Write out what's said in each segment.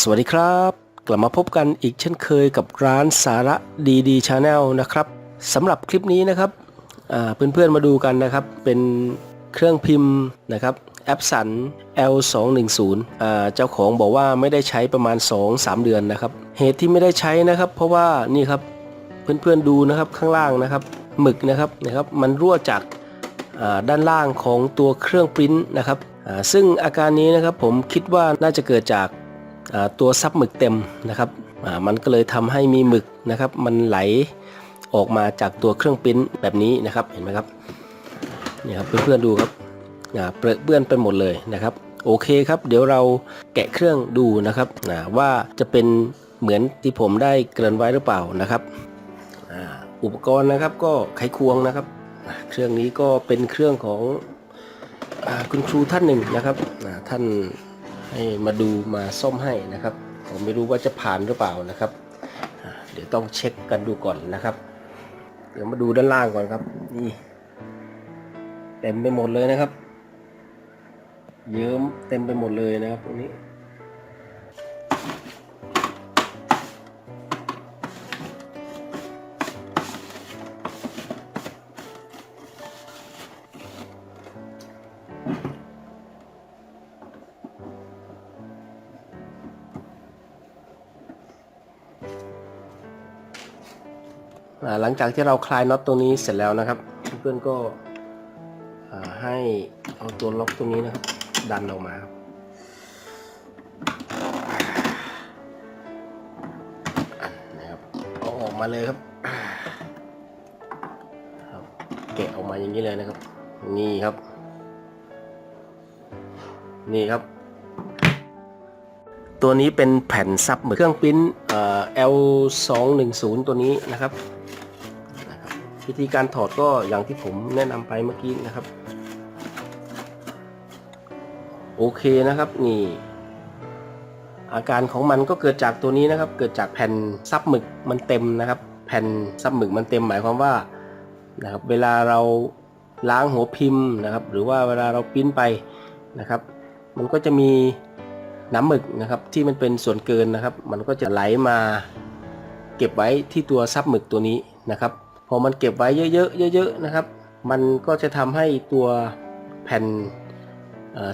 สวัสดีครับ กลับมาพบกันอีกเช่นเคยกับร้านสาระดีดีชาแนลนะครับสำหรับคลิปนี้นะครับอ่าเพื่อนๆมาดูกันนะครับ เป็นเครื่องพิมพ์นะครับแอปสัน L210 อ่าเจ้าของบอกว่าไม่ได้ใช้ประมาณ 2-3 เดือนนะครับ เหตุที่ไม่ได้ใช้นะครับ เพราะว่านี่ครับเพื่อนๆดูนะครับข้างล่างนะครับหมึกนะครับนะครับ มันรั่วจากด้านล่างของตัวเครื่องปริ้นนะครับซึ่งอาการนี้นะครับผมคิดว่าน่าจะเกิดจาก ตัวซับหมึกเต็มนะครับมันก็เลยทำให้มีหมึกนะครับ มันไหลออกมาจากตัวเครื่องปริ้นแบบนี้นะครับเห็นไหมครับนี่ครับเพื่อนๆดูครับเปรอะเปื้อนไปหมดเลยนะครับ โอเคครับ เดี๋ยวเราแกะเครื่องดูนะครับว่าจะเป็นเหมือนที่ผมได้เกริ่นไว้หรือเปล่านะครับอุปกรณ์นะครับก็ไขควงนะครับ เครื่องนี้ก็เป็นเครื่องของคุณครูท่านหนึ่งนะครับท่าน ให้มาดูมาซ่อมให้นะครับ ผมไม่รู้ว่าจะผ่านหรือเปล่านะครับ เดี๋ยวต้องเช็คกันดูก่อนนะครับ เดี๋ยวมาดูด้านล่างก่อนครับ นี่เต็มไปหมดเลยนะครับ เยิ้มเต็มไปหมดเลยนะครับตรงนี้ หลังจากที่เราคลายน็อตตรงนี้เสร็จแล้วนะครับ เพื่อนๆก็ให้เอาตัวล็อกตรงนี้นะครับ ดันออกมานะครับเอาออกมาเลยครับแกะออกมาอย่างนี้เลยนะครับ นี่ครับ นี่ครับ ตัวนี้เป็นแผ่นซับเหมือนเครื่องปิ้นเอ่อ L210 ตัวนี้นะครับ วิธีการถอดก็อย่างที่ผมแนะนำไปเมื่อกี้นะครับ โอเคนะครับนี่ อาการของมันก็เกิดจากตัวนี้นะครับ เกิดจากแผ่นซับหมึกมันเต็มนะครับ แผ่นซับหมึกมันเต็มหมายความว่านะครับ เวลาเราล้างหัวพิมพ์นะครับ หรือว่าเวลาเราปิ้นไปนะครับ มันก็จะมีน้ำหมึกนะครับที่มันเป็นส่วนเกินนะครับ มันก็จะไหลมาเก็บไว้ที่ตัวซับหมึกตัวนี้นะครับ พอมันเก็บไว้เยอะๆเยอะๆนะครับ มันก็จะทำให้ตัวแผ่น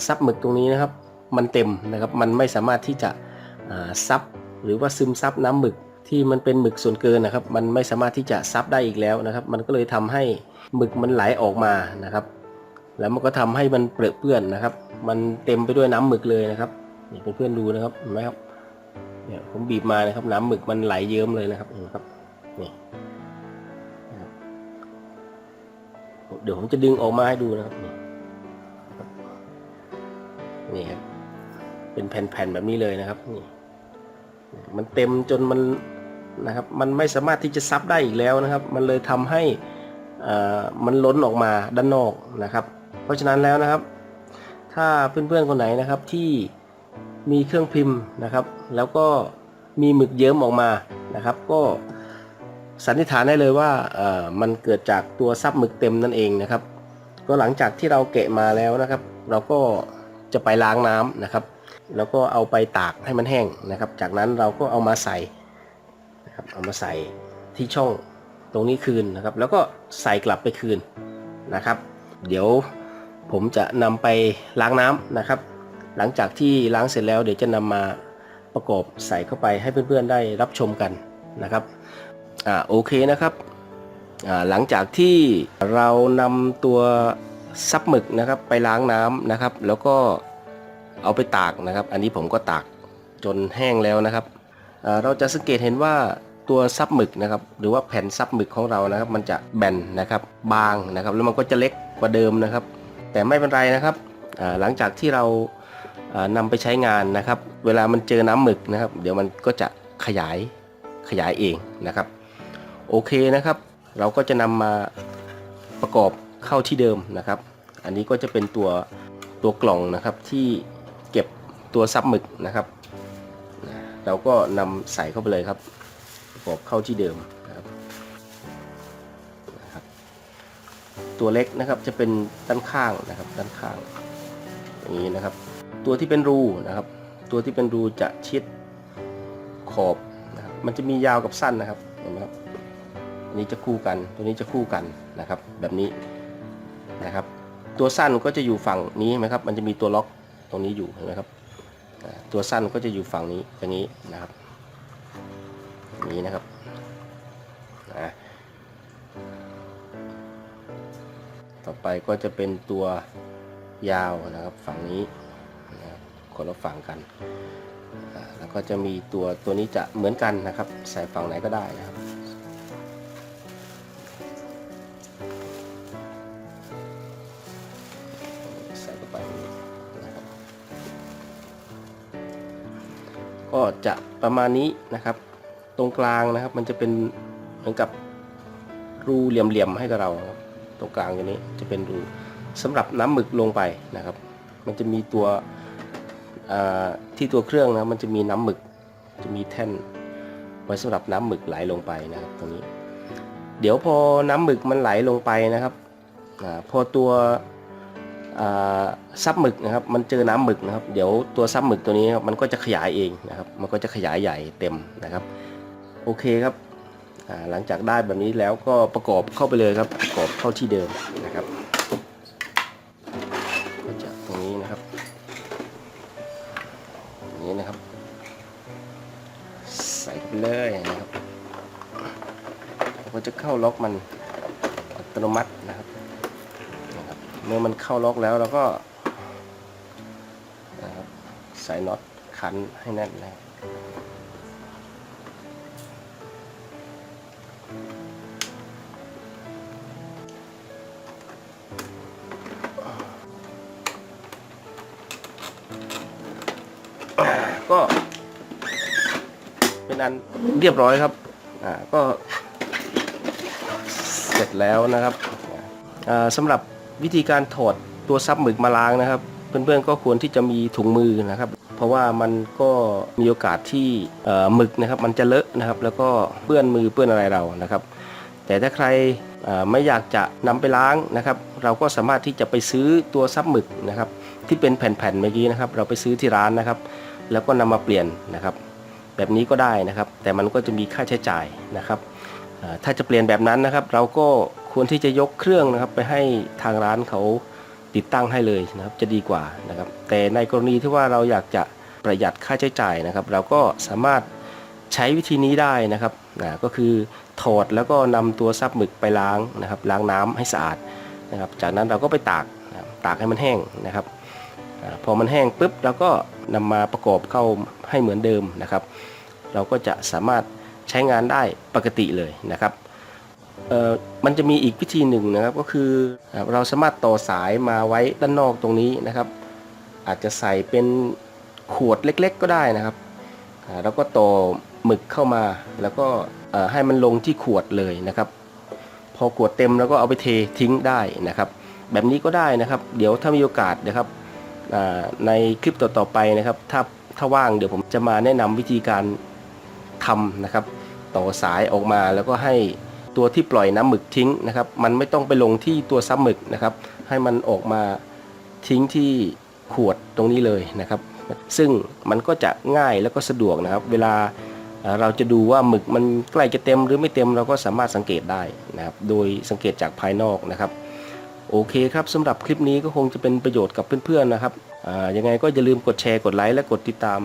ซับหมึกตรงนี้นะครับ มันเต็มนะครับ มันไม่สามารถที่จะซับหรือว่าซึมซับน้ำหมึกที่มันเป็นหมึกส่วนเกินนะครับ มันไม่สามารถที่จะซับได้อีกแล้วนะครับ มันก็เลยทำให้หมึกมันไหลออกมานะครับ แล้วมันก็ทำให้มันเปรอะเปื้อนนะครับ มันเต็มไปด้วยน้ำหมึกเลยนะครับนี่เพื่อนๆดูนะครับเห็นไหมครับเนี่ยผมบีบมานะครับน้ำหมึกมันไหลเยิ้มเลยนะครับเห็นไหมครับนี่ เดี๋ยวผมจะดึงออกมาให้ดูนะครับ นี่ครับ เป็นแผ่นๆแบบนี้เลยนะครับนี่มันเต็มจนมันนะครับ มันไม่สามารถที่จะซับได้อีกแล้วนะครับ มันเลยทำให้อ่ามันล้นออกมาด้านนอกนะครับ เพราะฉะนั้นแล้วนะครับ ถ้าเพื่อนๆคนไหนนะครับที่มีเครื่องพิมพ์นะครับ แล้วก็มีหมึกเยิ้มออกมานะครับ ก็ สันนิษฐานได้เลยว่าเอ่อมันเกิดจากตัวซับหมึกเต็มนั่นเองนะครับ ก็หลังจากที่เราแกะมาแล้วนะครับ เราก็จะไปล้างน้ำนะครับ แล้วก็เอาไปตากให้มันแห้งนะครับ จากนั้นเราก็เอามาใส่นะครับเอามาใส่ที่ช่องตรงนี้คืนนะครับ แล้วก็ใส่กลับไปคืนนะครับ เดี๋ยวผมจะนำไปล้างน้ำนะครับ หลังจากที่ล้างเสร็จแล้วเดี๋ยวจะนำมาประกอบใส่เข้าไปให้เพื่อนๆได้รับชมกันนะครับ อ่าโอเคนะครับอ่าหลังจากที่เรานำตัวซับหมึกนะครับไปล้างน้ำนะครับ แล้วก็เอาไปตากนะครับ อันนี้ผมก็ตากจนแห้งแล้วนะครับอ่าเราจะสังเกตเห็นว่าตัวซับหมึกนะครับ หรือว่าแผ่นซับหมึกของเรานะครับ มันจะแบนนะครับ บางนะครับ แล้วมันก็จะเล็กกว่าเดิมนะครับ แต่ไม่เป็นไรนะครับอ่าหลังจากที่เราอ่านำไปใช้งานนะครับ เวลามันเจอน้ำหมึกนะครับ เดี๋ยวมันก็จะขยายขยายเองนะครับ โอเคนะครับ เราก็จะนำมาประกอบเข้าที่เดิมนะครับ อันนี้ก็จะเป็นตัวตัวกล่องนะครับที่เก็บตัวซับหมึกนะครับ เราก็นำใส่เข้าไปเลยครับ ประกอบเข้าที่เดิมนะครับตัวเล็กนะครับจะเป็นด้านข้างนะครับด้านข้างอย่างนี้นะครับ ตัวที่เป็นรูนะครับ ตัวที่เป็นรูจะชิดขอบนะครับมันจะมียาวกับสั้นนะครับเห็นไหมครับ อันนี้จะคู่กัน ตัวนี้จะคู่กันนะครับ แบบนี้นะครับ ตัวสั้นก็จะอยู่ฝั่งนี้ไหมครับ มันจะมีตัวล็อกตรงนี้อยู่เห็นไหมครับ ตัวสั้นก็จะอยู่ฝั่งนี้อย่างนี้นะครับนี้นะครับอ่าต่อไปก็จะเป็นตัวยาวนะครับฝั่งนี้นะคนละฝั่งกัน แล้วก็จะมีตัวตัวนี้จะเหมือนกันนะครับ ใส่ฝั่งไหนก็ได้นะครับ ประมาณนี้นะครับ ตรงกลางนะครับ มันจะเป็นเหมือนกับรูเหลี่ยมๆให้กับเราครับตรงกลางตรงนี้จะเป็นรูสำหรับน้ำหมึกลงไปนะครับ มันจะมีตัวที่ตัวเครื่องนะมันจะมีน้ำหมึก จะมีแท่น ไว้สำหรับน้ำหมึกไหลลงไปนะครับตรงนี้ เดี๋ยวพอน้ำหมึกมันไหลลงไปนะครับอพอตัว ซับหมึกนะครับมันเจอน้ำหมึกนะครับ เดี๋ยวตัวซับหมึกตัวนี้มันก็จะขยายเองนะครับ มันก็จะขยายใหญ่เต็มนะครับ โอเคครับหลังจากได้แบบนี้แล้วก็ประกอบเข้าไปเลยครับ ประกอบเข้าที่เดิมนะครับก็จะตรงนี้นะครับอย่างนี้นะครับ ใส่ไปเลยนะครับก็จะเข้าล็อกมันอัตโนมัตินะครับ มื่อมันเข้าล็อกแล้วเราก็นะครับใส่น็อตขันให้แน่นนะครับอ่าก็เป็นอันเรียบร้อยครับ อ่า ก็เสร็จแล้วนะครับ อ่าสำหรับ วิธีการถอดตัวซับหมึกมาล้างนะครับ เพื่อนๆก็ควรที่จะมีถุงมือนะครับ เพราะว่ามันก็มีโอกาสที่หมึกนะครับ มันจะเลอะนะครับ แล้วก็เปื้อนมือเปื้อนอะไรเรานะครับ แต่ถ้าใครไม่อยากจะนำไปล้างนะครับ เราก็สามารถที่จะไปซื้อตัวซับหมึกนะครับ ที่เป็นแผ่นๆเมื่อกี้นะครับ เราไปซื้อที่ร้านนะครับ แล้วก็นำมาเปลี่ยนนะครับ แบบนี้ก็ได้นะครับ แต่มันก็จะมีค่าใช้จ่ายนะครับถ้าจะเปลี่ยนแบบนั้นนะครับ เราก็ ควรที่จะยกเครื่องนะครับไปให้ทางร้านเขาติดตั้งให้เลยนะครับจะดีกว่านะครับ แต่ในกรณีที่ว่าเราอยากจะประหยัดค่าใช้จ่ายนะครับ เราก็สามารถใช้วิธีนี้ได้นะครับนะก็คือถอดแล้วก็นำตัวซับหมึกไปล้างนะครับ ล้างน้ำให้สะอาดนะครับ จากนั้นเราก็ไปตากนะตากให้มันแห้งนะครับพอมันแห้งปุ๊บเราก็นำมาประกอบเข้าให้เหมือนเดิมนะครับ เราก็จะสามารถใช้งานได้ปกติเลยนะครับ มันจะมีอีกวิธีหนึ่งนะครับก็คือเราสามารถต่อสายมาไว้ด้านนอกตรงนี้นะครับ อาจจะใส่เป็นขวดเล็กๆ ก็ได้นะครับแล้วก็ต่อหมึกเข้ามา แล้วก็ให้มันลงที่ขวดเลยนะครับ พอขวดเต็มแล้วก็เอาไปเททิ้งได้นะครับ แบบนี้ก็ได้นะครับ เดี๋ยวถ้ามีโอกาสนะครับในคลิปต่อๆไปนะครับ ถ้าถ้าว่างเดี๋ยวผมจะมาแนะนำวิธีการทำนะครับ ต่อสายออกมาแล้วก็ให้ ตัวที่ปล่อยน้ำหมึกทิ้งนะครับ มันไม่ต้องไปลงที่ตัวซับหมึกนะครับ ให้มันออกมาทิ้งที่ขวดตรงนี้เลยนะครับ ซึ่งมันก็จะง่ายแล้วก็สะดวกนะครับ เวลาเราจะดูว่าหมึกมันใกล้จะเต็มหรือไม่เต็มเราก็สามารถสังเกตได้นะครับ โดยสังเกตจากภายนอกนะครับโอเคครับสำหรับคลิปนี้ก็คงจะเป็นประโยชน์กับเพื่อนๆนะครับอ่ายังไงก็อย่าลืมกดแชร์กดไลค์และกดติดตาม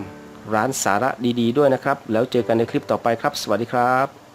ร้านสาระดีๆด้วยนะครับ แล้วเจอกันในคลิปต่อไปครับ สวัสดีครับ